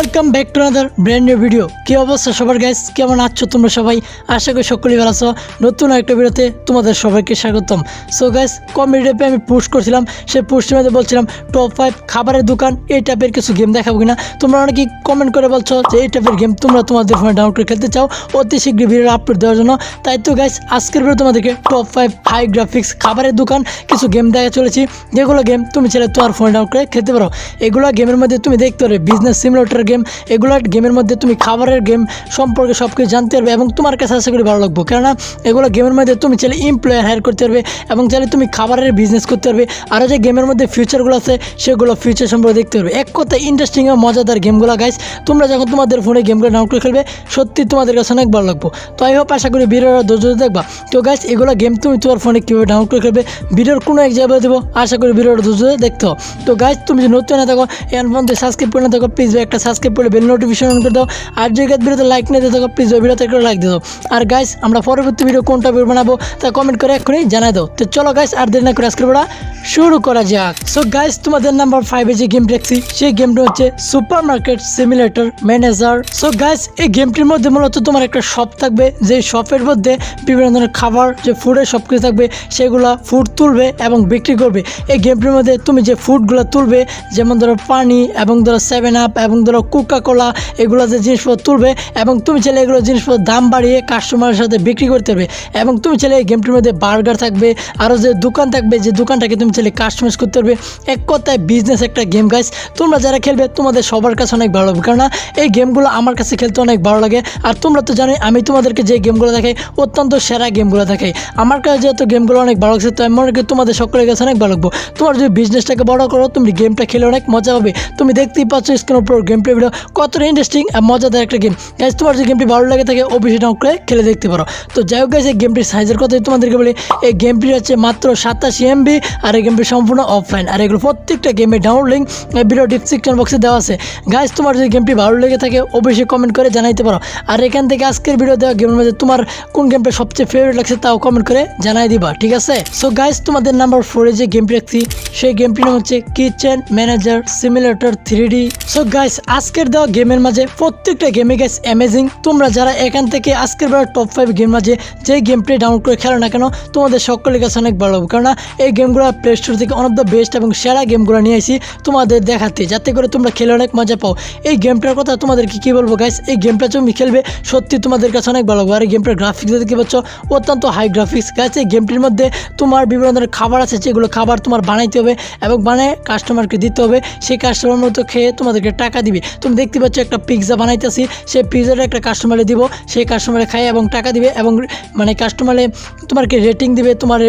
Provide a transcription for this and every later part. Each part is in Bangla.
Lord welcome back to another brand video কি অবস্থা সবার গাইস কেমন আছো তোমরা সবাই? আশা করি সকলেই ভালো আছো। নতুন একটা ভিডিওতে তোমাদের সবাইকে স্বাগতম। সো গাইস কমেডিতে আমি পোস্ট করছিলাম। সেই পোস্টের মধ্যে বলছিলাম টপ ফাইভ খাবারের দোকান, এই টাইপের কিছু গেম দেখাবো কিনা? তোমরা অনেকেই কমেন্ট করে বলছো যে এই টাইপের গেম তোমরা তোমাদের ফোনে ডাউনলোড করে খেলতে চাও, অতি শীঘ্রই ভিডিও আপলোড দেওয়ার জন্য। তাই তো গাইস আজকের ভিডিও তোমাদেরকে টপ ফাইভ হাই গ্রাফিক্স খাবারের দোকান কিছু গেম দেখা চলেছি। যেগুলো গেম তুমি ছেলে তোমার ফোনে ডাউনলোড করে খেলতে পারো। এগুলো গেমের মধ্যে তুমি দেখতে পারো বিজনেস সিমুলেটর গেম এগুলো গেমের মধ্যে তুমি খাবারের গেম সম্পর্কে সব কিছু জানতে পারবে এবং তোমার কাছে আশা করি ভালো লাগবে। কেননা এগুলো গেমের মধ্যে তুমি চাইলে এমপ্লয়ার হায়ার করতে পারবে এবং চাইলে তুমি খাবারের বিজনেস করতে পারবে। আরও যে গেমের মধ্যে ফিউচারগুলো আছে, সেগুলো ফিউচার সম্পর্কে দেখতে পারবে। এক কথায় ইন্টারেস্টিং এবং মজাদার গেমগুলো গাইস তোমরা যখন তোমাদের ফোনে গেমগুলো ডাউনলোড করে খেলবে, সত্যি তোমাদের কাছে অনেক ভালো লাগবে। তো আই হোপ আশা করি ভিডিওটা ধরে দেখবা। তো গাইস এগুলো গেম তুমি তোমার ফোনে কীভাবে ডাউনলোড করে খেলবে, ভিডিওর কোনো এক জায়গায় দেবো। আশা করি ভিডিওটা ধৈর্য দেখতে তো গাইস তুমি যদি নতুন না থাকো এর ফোন সাবস্ক্রাইব করে না থাকো প্লিজ একটা সাবস্ক্রাইব করে বেল নোটিফিকেশন অন করে দাও। আর যে গাছ ভিডিওতে লাইক নিয়ে থাকো প্লিজ ওই ভিডিওতে একটা লাইক দিয়ে দাও। আর গাইস আমরা পরবর্তী ভিডিও কোনটা ভিডিও বানাবো, তা কমেন্ট করে এক্ষুনি জানাই দাও। তো চলো গাইস আর দেরি না করে আজকের ভিডিওটা শুরু করা যাক। সো গাইস তোমাদের নাম্বার ফাইভে যে গেম দেখছি, সেই গেমটা হচ্ছে super market simulator manager so guys এই গেমটির মধ্যে মূলত তোমার একটা শপ থাকবে যে শপের মধ্যে বিভিন্ন ধরনের খাবার, যে ফুডের সব কিছু থাকবে, সেগুলা ফুড তুলবে এবং বিক্রি করবে। এই গেমটির মধ্যে তুমি যে ফুডগুলো তুলবে, যেমন ধরো পানি, এবং ধরো সেভেন আপ এবং ধরো কোকা কোলা এগুলো যে জিনিসপত্র তুলবে এবং তুমি চাইলে এগুলো জিনিসপত্র দাম বাড়িয়ে কাস্টমারের সাথে বিক্রি করতে পারবে এবং তুমি চাইলে এই গেমটির মধ্যে বার্গার থাকবে, আরও যে দোকান থাকবে, যে দোকানটাকে তুমি চাইলে কাস্টমাইজ করতে পারবে। এক কথায় বিজনেস একটা গেম গাইস তোমরা যারা খেলবে, তোমাদের সবার কাছে অনেক ভালো লাগবে। কেননা এই গেমগুলো আমার কাছে খেলতে অনেক ভালো লাগে। আর তোমরা তো জানোই, আমি তোমাদেরকে যে গেমগুলো দেখাই, অত্যন্ত সেরা গেমগুলো দেখাই। আমার কাছে যেহেতু গেমগুলো অনেক ভালো লাগছে, তো আমি মনে করি তোমাদের সকলের কাছে অনেক ভালো লাগবো। তোমার যদি বিজনেসটাকে বড় করো, তুমি গেমটা খেলে অনেক মজা পাবে। তুমি দেখতেই পাচ্ছ স্ক্রিনের উপর গেম প্লে ভিডিও কতটা ইন্টারেস্টিং আর মজাদার একটা গেম গাইজ তোমার যদি গেমটি ভালো লাগে থাকে অবশ্যই ডাউন খেলে দেখতে পারো। তো যাই হোক গাইজ এই গেমটির সাইজের কথাই তোমাদেরকে বলি, এই গেমটি হচ্ছে মাত্র সাতাশি এমবি আর এই গেমটি সম্পূর্ণ অফলাইন আর এগুলো প্রত্যেকটা গেমের ডাউনলোড লিঙ্ক ভিডিও ডিসক্রিপশন বক্সে দেওয়া আছে। গাইজ তোমার যদি গেমটি ভালো লেগে থাকে, অবশ্যই কমেন্ট করে জানাইতে পারো। আর এখান থেকে আজকের ভিডিও দেওয়া গেমের মধ্যে তোমার কোন গেমটা সবচেয়ে ফেভারিট লাগছে, তাও কমেন্ট করে জানাই দিবা, ঠিক আছে? সো গাইজ তোমাদের নাম্বার ফোরে যে গেমটি রাখছি, সেই গেমটির নাম হচ্ছে kitchen manager simulator three D so guys আজকের দেওয়া গেমের মাঝে প্রত্যেকটা গেমে গাইস অ্যামেজিং তোমরা যারা এখান থেকে আজকের বেলা টপ ফাইভ গেম মাঝে যে গেমটি ডাউনলোড করে খেলো না কেন, তোমাদের সকলের কাছে অনেক ভালো হবে কেননা এই গেমগুলো প্লে স্টোর থেকে অন অফ দ্য বেস্ট এবং সেরা গেমগুলো নিয়ে আসি তোমাদের দেখাতে, যাতে করে তোমরা খেলে অনেক মজা পাও। এই গেমটার কথা তোমাদেরকে কি বলব গাইস এই গেমটা তুমি খেলবে, সত্যি তোমাদের কাছে অনেক ভালো হবে আর এই গেমটার গ্রাফিক্স দেখতে পাচ্ছ, অত্যন্ত হাই গ্রাফিক্স গাইস এই গেমটির মধ্যে তোমার বিভিন্ন ধরনের খাবার আছে, যেগুলো খাবার তোমার বানাইতে হবে এবং বানায় কাস্টমারকে দিতে হবে। সেই কাস্টমার মতো খেয়ে তোমাদেরকে টাকা দিবে। তুমি দেখতে পাচ্ছ একটা পিৎজা বানাইতেছি। সেই পিৎজাটা একটা কাস্টমারে দিব। সেই কাস্টমারে খায় এবং টাকা দিবে এবং মানে কাস্টমারে তোমাকে রেটিং দিবে, তোমার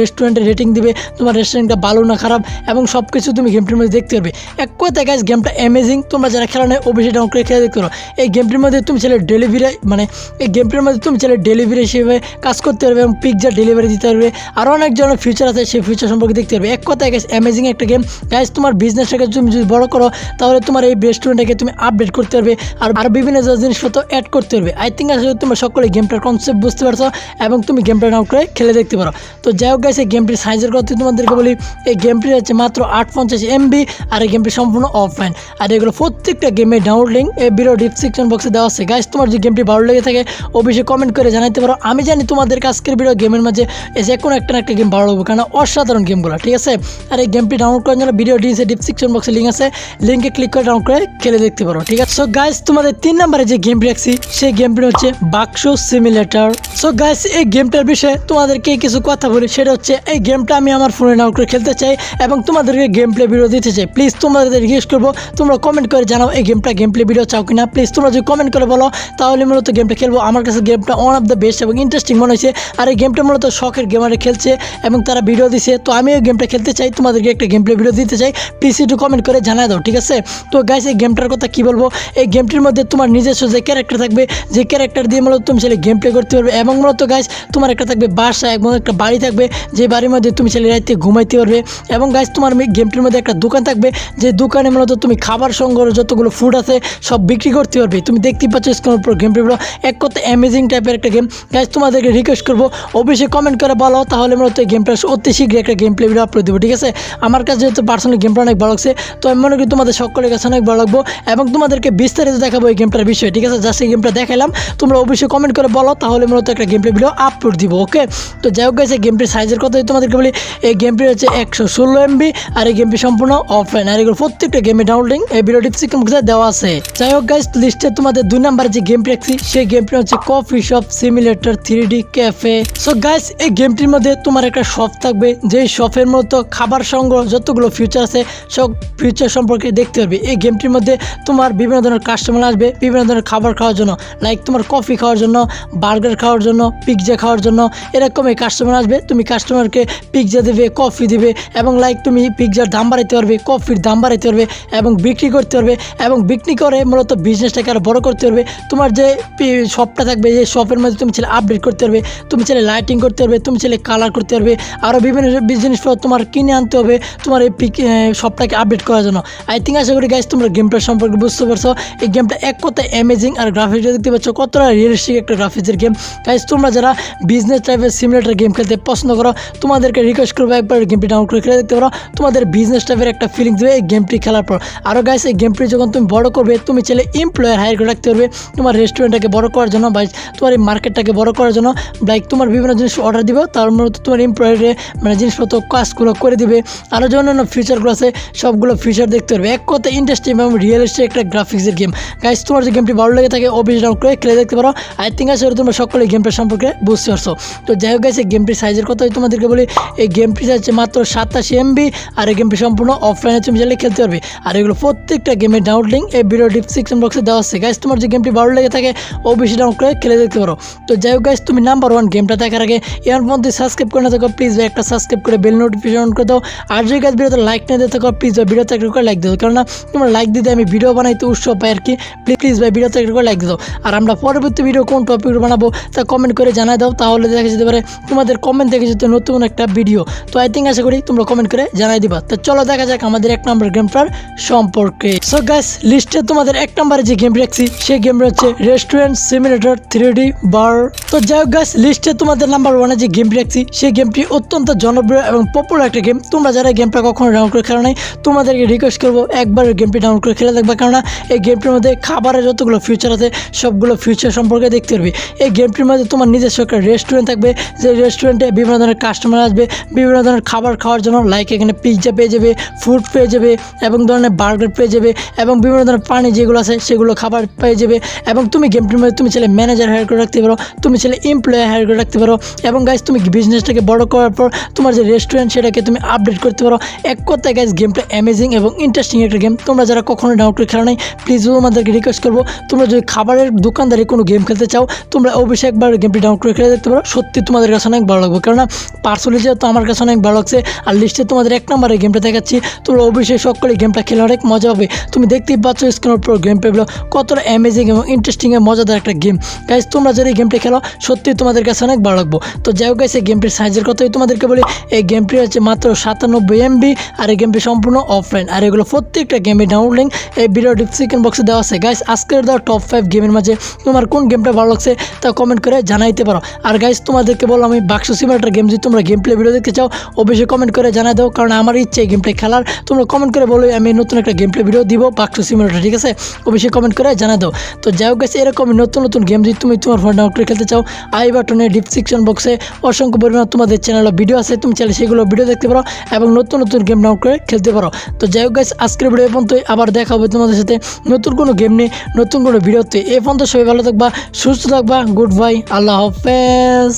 রেস্টুরেন্টে রেটিং দিবে, তোমার রেস্টুরেন্টটা ভালো না খারাপ এবং সব কিছু তুমি গেমটির মধ্যে দেখতে পারবে। এক কথায় গাইজ গেমটা অ্যামেজিং তোমরা যারা খেলা নেয় অবশ্যই ডাউন করে খেলে দেখতে পারো। এই গেমটির মধ্যে তুমি ছেলে ডেলিভারি মানে এই গেমটির মধ্যে তুমি ছেলে ডেলিভারি হিসেবে কাজ করতে পারবে এবং পিৎজা ডেলিভারি দিতে পারবে। আরও অনেক ধরনের ফিচার আছে, সেই ফিউচার সম্পর্কে দেখতে পারবে। এক কথায় গাইজ অ্যামেজিং একটা গেম গাইজ তোমার বিজনেসটাকে তুমি যদি বড় করো, তাহলে তোমার এই রেস্টুরেন্টটাকে তুমি আপডেট করতে পারবে আর আরও বিভিন্ন জিনিসপত্র অ্যাড করতে পারবে। আই থিঙ্ক আসলে তোমরা সকলে গেমটার কনসেপ্ট বুঝতে পারছ এবং তুমি গেমটা ডাউন করে খেলে দেখতে পারো। তো যাই হোক এই গেমটির সাইজের কথা তোমাদেরকে বলি। এই গেমটি হচ্ছে মাত্র আট পঞ্চাশ এমবি আর এই গেমটি সম্পূর্ণ অফলাইন আর এগুলো প্রত্যেকটা গেমের ডাউনলোড লিঙ্ক এই ভিডিও ডিসক্রিপশন বক্সে দেওয়া আছে। গাইস তোমার যে গেমটি ভালো লেগে থাকে, অবশ্যই কমেন্ট করে জানাতে পারো। আমি জানি তোমাদের আজকের ভিডিও গেমের মাঝে এসে কোনো একটা না একটা গেম ভালো লাগবে কারণ অসাধারণ গেমগুলো ঠিক আছে? আর এই গেমটি ডাউনলোড করার জন্য ভিডিও ডিসে ডিসক্রিপশন বক্সে লিঙ্ক আছে। লিঙ্কে ক্লিক করে ডাউনলোড করে খেলে দেখতে পারো, ঠিক আছে? সো গাইস তোমাদের তিন নম্বরে যে গেমটি রাখছি সেই গেমটি হচ্ছে বাক্স সিমিলেটর সো গাইস এই গেমটার বিষয়ে তোমাদেরকে কিছু কথা বলি, সেটা হচ্ছে এই গেমটা আমি আমার ফোনে ডাউনলোড করে খেলতে চাই এবং তোমাদেরকে গেম প্লে ভিডিও দিতে চাই। প্লিজ তোমাদের রিকোয়েস্ট করব, তোমরা কমেন্ট করে জানাও এই গেমটা গেম প্লে ভিডিও চাও কিনা। প্লিজ তোমরা যদি কমেন্ট করে বলো, তাহলে মূলত গেমটা খেলব। আমার কাছে গেমটা ওয়ান অফ দ্য বেস্ট এবং ইন্টারেস্টিং মনে হয়েছে। আর এই গেমটা মূলত শখের গেমারে খেলছে এবং তারা ভিডিও দিছে। তো আমি এই গেমটা খেলতে চাই, তোমাদেরকে একটা গেম প্লে ভিডিও দিতে চাই। প্লিজ একটু কমেন্ট করে জানাই দাও, ঠিক আছে? তো গাইস এই গেমটার কথা কি বলব? এই গেমটির মধ্যে তোমার নিজস্ব যে ক্যারেক্টার থাকবে, যে ক্যারেক্টার দিয়ে মূলত তুমি ছেলে গেম প্লে করতে পারবে এবং মূলত গাইস তোমার একটা থাকবে বাসা এবং একটা বাড়ি থাকবে, যে বাড়ির মধ্যে তুমি ছেলে রাইতে ঘুমাইতে পারবে এবং গাইস তোমার গেমটির মধ্যে একটা দোকান থাকবে, যে দোকানে মূলত তুমি খাবার সংগ্রহ, যতগুলো ফুড আছে, সব বিক্রি করতে পারবে। তুমি দেখতেই পাচ্ছ স্ক্রিনের উপর গেম প্লেগুলো এক কথা অ্যামেজিং টাইপের একটা গেম গাইস তোমাদেরকে রিকোয়েস্ট করব, অবশ্যই কমেন্ট করে বলো, তাহলে মূলত এই গেমটা অতি শীঘ্রই একটা গেম প্লে ভিডিও আপলোড দেবো, ঠিক আছে? আমার কাছে যেহেতু পার্সোনালি গেমটা অনেক ভালো লাগছে, তো আমি মনে করি তোমাদের সকলের কাছে অনেক ভালো লাগবো। এবং তোমাদেরকে বিস্তারিত দেখাবো এই গেমটার বিষয়ে, ঠিক আছে? জাস্ট এই গেমটা দেখালাম তোমরা অবশ্যই কমেন্ট করে বলো, তাহলে মূলত একটা গেম প্লে ভিডিও আপলোড দিব ওকে তো যাই হোক এই গেমটির সাইজের কথা তোমাদেরকে বলি, এই গেমটি হচ্ছে একশো ষোলো এমবি আর এই গেমটি সম্পূর্ণ অফলাইন আর এগুলো প্রত্যেকটা গেমে ডাউনলোডিং এই ভিডিও বক্সে দেওয়া আছে। যাই হোক গাইস লিস্টে তোমাদের দুই নাম্বার যে গেমটি রাখছি, সেই গেমটি হচ্ছে coffee shop simulator three D cafe so guys এই গেমটির মধ্যে তোমার একটা শপ থাকবে যে শপের মতো খাবার সংগ্রহ যতগুলো ফিউচার আছে, সব ফিউচার সম্পর্কে দেখতে পারবে। এই গেমটির মধ্যে তোমার বিভিন্ন ধরনের কাস্টমার আসবে, বিভিন্ন ধরনের খাবার খাওয়ার জন্য লাইক তোমার কফি খাওয়ার জন্য বার্গার খাওয়ার জন্য পিৎজা খাওয়ার জন্য, এরকমই কাস্টমার আসবে, তুমি কাস্টমারকে পিৎজা দেবে কফি দিবে, এবং লাইক তুমি পিৎজার দাম বাড়াইতে পারবে কফির দাম বাড়াইতে পারবে, এবং বিক্রি করতে পারবে, এবং বিক্রি করে মূলত বিজনেসটাকে আরও বড় করতে পারবে, তোমার যে শপটা থাকবে যে শপের মধ্যে তুমি ছেলে আপডেট করতে পারবে, তুমি ছেলে লাইটিং করতে পারবে, তুমি ছেলে কালার করতে পারবে আরও বিভিন্ন জিনিসপত্র তোমার কিনে আনতে হবে, তোমার এই পিক শপটাকে আপডেট করার জন্য। আই থিঙ্ক আশা করি গাইজ তোমরা গেমটার সম্পর্কে বুঝতে পারছ, এই গেমটা এক কথায় অ্যামেজিং আর গ্রাফিক্সটা দেখতে পাচ্ছ, কতটা রিয়েলিস্টিক একটা গ্রাফিক্সের গেম গাইজ তোমরা যারা বিজনেস টাইপের সিমুলেটার গেম খেলতে পছন্দ করো, তোমাদেরকে রিকোয়েস্ট করব একবার গেমটি ডাউনলোড করে খেলে দেখতে পারো। তোমাদের বিজনেস টাইপের একটা ফিলিং দেবে এই গেমটি খেলার পর। আরও গাইস এই গেমটি যখন তুমি বড় করবে, তুমি চাইলে এমপ্লয়ার হায়ার করে রাখতে পারবে। তোমার রেস্টুরেন্টটাকে বড় করার জন্য বা তোমার এই মার্কেটটাকে বড় করার জন্য লাইক তোমার বিভিন্ন জিনিস অর্ডার দিবে, তার মধ্যে তোমার এমপ্লয়ারে মানে জিনিসপত্র, কাজগুলো করে দিবে। আরও যে অন্যান্য ফিচারগুলো আছে, সবগুলো ফিচার দেখতে পারবে। এক কথা ইন্টারেস্টিং এবং রিয়েলিস্টিক একটা গ্রাফিক্সের গেম গাইজ তোমার যে গেমটি ভালো লেগে থাকে অফিস ডাউন করে খেলে দেখতে পারো। আই থিঙ্ক আসলে তোমরা সকলে গেমটা সম্পর্কে বুঝতে পারছ। তো যাই হোক এই গেমটির সাইজের কথা তোমাদেরকে বলি। এই গেমটি হচ্ছে মাত্র সাতাশি এমবি আর এই গেমটি সম্পূর্ণ অফলাইনে তুমি চাইলে খেলতে পারবে। আর এগুলো প্রত্যেকটা গেমের ডাউনলোড লিঙ্ক এই ভিডিও ডিসক্রিপশন বক্সে দেওয়া আছে। গাইজ তোমার যে গেমটি ভালো লেগে থাকে অবশ্যই ডাউনলোড করে খেলে দেখতে পারো। তো যাই হোক গাইজ তুমি নাম্বার ওয়ান গেমটা দেখার আগে, এর মধ্যে সাবস্ক্রাইব করে না থাকো প্লিজ একটা সাবস্ক্রাইব করে বেল নোটিফিকেশন অন করে দাও। আর যদি গাছ ভিডিওতে লাইক না দিয়ে থাকো প্লিজ ভিডিওতে একটা করে লাইক দিও। কেননা, তোমার লাইক দিতে আমি ভিডিও বানাইতে উৎসব পাই আর কি? প্লিজ প্লিজ ভাই, ভিডিওতে একটা করে লাইক দিও। আর আমরা পরবর্তী ভিডিও কোন টপিক বানাবো, তা কমেন্ট করে জানাই দাও। তাহলে দেখা যেতে পারে তোমাদের কমেন্ট থেকে যেতে নতুন একটা ভিডিও তো আই থিঙ্ক আশা করি তোমরা কমেন্ট করে জানাই দিবা। তো চলো দেখা যাক আমাদের এক নম্বর গেমটার সম্পর্কে। সো গাইস লিস্টে তোমাদের এক নম্বরে যে গেম রাখছি সেই গেমটা হচ্ছে রেস্টুরেন্ট সিমিলেটর থ্রি বার তো যাই হোক গাইস লিস্টে তোমাদের নাম্বার ওয়ানে যে গেমটি রাখছি সেই গেমটি অত্যন্ত জনপ্রিয় এবং পপুলার একটা গেম তোমরা যারা গেমটা কখনো ডাউনলোড করে খেলা নাই, তোমাদেরকে রিকোয়েস্ট করব একবার গেমটি ডাউনলোড করে খেলে দেখবা কেননা এই গেমটির মধ্যে খাবারের যতগুলো ফিউচার আছে, সবগুলো ফিউচার সম্পর্কে দেখতে পারবে। এই গেমটির মধ্যে তোমার নিজস্ব একটা রেস্টুরেন্ট থাকবে। যে রেস্টুরেন্টে বিভিন্ন ধরনের কাস্টমার আসবে, বিভিন্ন ধরনের খাবার খাওয়ার জন্য লাইক এখানে পিৎজা পেয়ে যাবে ফুড পেয়ে যাবে, এবং ধরনের বার্গার পেয়ে যাবে, এবং বিভিন্ন ধরনের পানি যেগুলো আছে, সেগুলো খাবার পেয়ে যাবে। এবং তুমি গেমটির মধ্যে তুমি ছেলে ম্যানেজার হায়ার করে রাখতে পারো, তুমি ছেলে এমপ্লয়ার হায়ার করে রাখতে পারো, এবং গাইজ তুমি বিজনেসটাকে বড় করার পর তোমার যে রেস্টুরেন্ট সেটাকে তুমি আপডেট করতে পারো। এক কথায় গাইজ গেমটা অ্যামেজিং এবং ইন্টারেস্টিং একটা গেম তোমরা যারা কখনো ডাউনলোড করে খেলা নাই। প্লিজ তোমাদেরকে রিকোয়েস্ট করব, তোমরা যদি খাবারের দোকানদারি কোনো গেম খেলতে চাও, তোমরা অবশ্যই একবার গেমটি ডাউনলোড করে খেলে দেখতে পারো। সত্যি তোমাদের কাছে অনেক ভালো লাগবে। কেননা পার্সোনালি যেহেতু আমার কাছে অনেক ভালো লাগছে, আর লিস্টে তোমাদের এক নম্বরে গেমটা দেখাচ্ছি, তোমরা অবশ্যই সকলে গেমটা খেলে অনেক মজা হবে তুমি দেখতেই পাচ্ছ স্ক্রিনের উপর গেম পেগুলো কতটা অ্যামেজিং এবং ইন্টারেস্টিং মজাদার একটা গেম গাইজ তোমরা যদি এই গেমটা খেলো, সত্যি তোমাদের কাছে অনেক ভালো লাগবে। তো যাই হোক এই গেমটির সাইজের কথাই তোমাদেরকে বলি। এই গেমটি হচ্ছে মাত্র সাতানব্বই এমবি আর এই গেমটি সম্পূর্ণ অফলাইন আর এগুলো প্রত্যেকটা গেমে ডাউনলোড লিঙ্ক এই ভিডিও ডিসক্রিপশন বক্সে দেওয়া আছে। গাইস আজকের দেওয়া টপ ফাইভ গেমের মাঝে তোমার কোন গেমটা ভালো লাগছে তা কমেন্ট করে জানাইতে পারো। আর গাইস তোমাদেরকে বলো আমি বাক্স সিমাটার গেম যদি তোমরা গেম প্লে ভিডিও দেখতে চাও, অবশ্যই কমেন্ট করে জানাই দাও, কারণ আমার ইচ্ছে এই গেমটা খেলার। তোমরা কমেন্ট করে বলো, আমি নতুন একটা গেম প্লে ভিডিও দিব বাক্স সিমাটার ঠিক আছে? অবশ্যই কমেন্ট করে জানাই দাও। তো যাই হোক গেছে এরকম নতুন নতুন গেম যদি তুমি তোমার ফোন ডাউনলোড করে খেলতে চাও আই বাটনে ডিসক্রিপশন বক্সে অসংখ্য পরিমাণ তোমাদের চ্যানেলে ভিডিও আছে, তুমি চাইলে সেগুলো ভিডিও দেখতে পারো এবং নতুন নতুন গেম ডাউনলোড করে খেলতে পারো। তো যাই হোক গাইস আজকের ভিডিও পর্যন্ত আবার দেখা হবে তোমাদের সাথে নতুন কোনো গেম নিয়ে, নতুন কোনো ভিডিওতে এ পর্যন্ত সবাই ভালো থাকবা, সুস্থ থাকবা গুড বাই আল্লাহ হাফেজ।